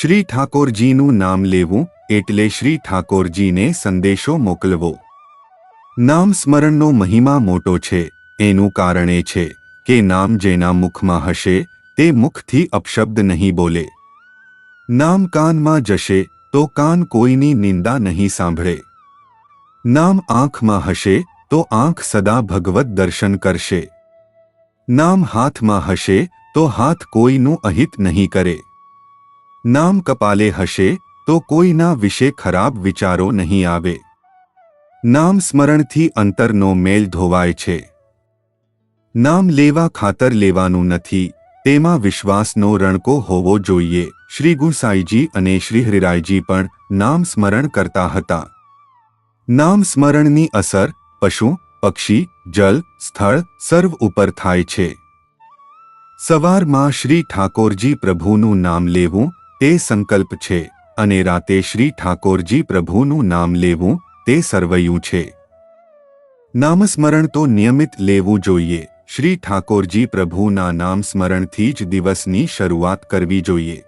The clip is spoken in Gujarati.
શ્રી ઠાકોરજીનું નામ લેવું એટલે શ્રી ઠાકોરજીને સંદેશો મોકલવો. નામ સ્મરણનો મહિમા મોટો છે. એનું કારણ એ છે કે નામ જેના મુખમાં હશે, તે મુખથી અપશબ્દ નહીં બોલે. નામ કાનમાં જશે, તો કાન કોઈની નિંદા નહીં સાંભળે. નામ આંખમાં હશે, તો આંખ સદા ભગવત દર્શન કરશે. નામ હાથમાં હશે, તો હાથ કોઈનું અહિત નહીં કરે. નામ કપાલે હશે તો કોઈના વિશે ખરાબ વિચારો નહીં આવે. નામ સ્મરણથી અંતરનો મેલ ધોવાય છે. નામ લેવા ખાતર લેવાનું નથી, તેમાં વિશ્વાસનો રણકો હોવો જોઈએ. શ્રી ગુસાઈજી અને શ્રી હરિરાયજી પણ નામ સ્મરણ કરતા હતા. નામ સ્મરણની અસર પશુ, પક્ષી, જલ, સ્થળ, સર્વ ઉપર થાય છે. સવારમાં શ્રી ઠાકોરજી પ્રભુનું નામ લેવું તે સંકલ્પ છે અને રાતે શ્રી ઠાકોરજી પ્રભુનું નામ લેવું તે સર્વયું છે. નામસ્મરણ તો નિયમિત લેવું જોઈએ. શ્રી ઠાકોરજી પ્રભુના નામ સ્મરણથી જ દિવસની શરૂઆત કરવી જોઈએ.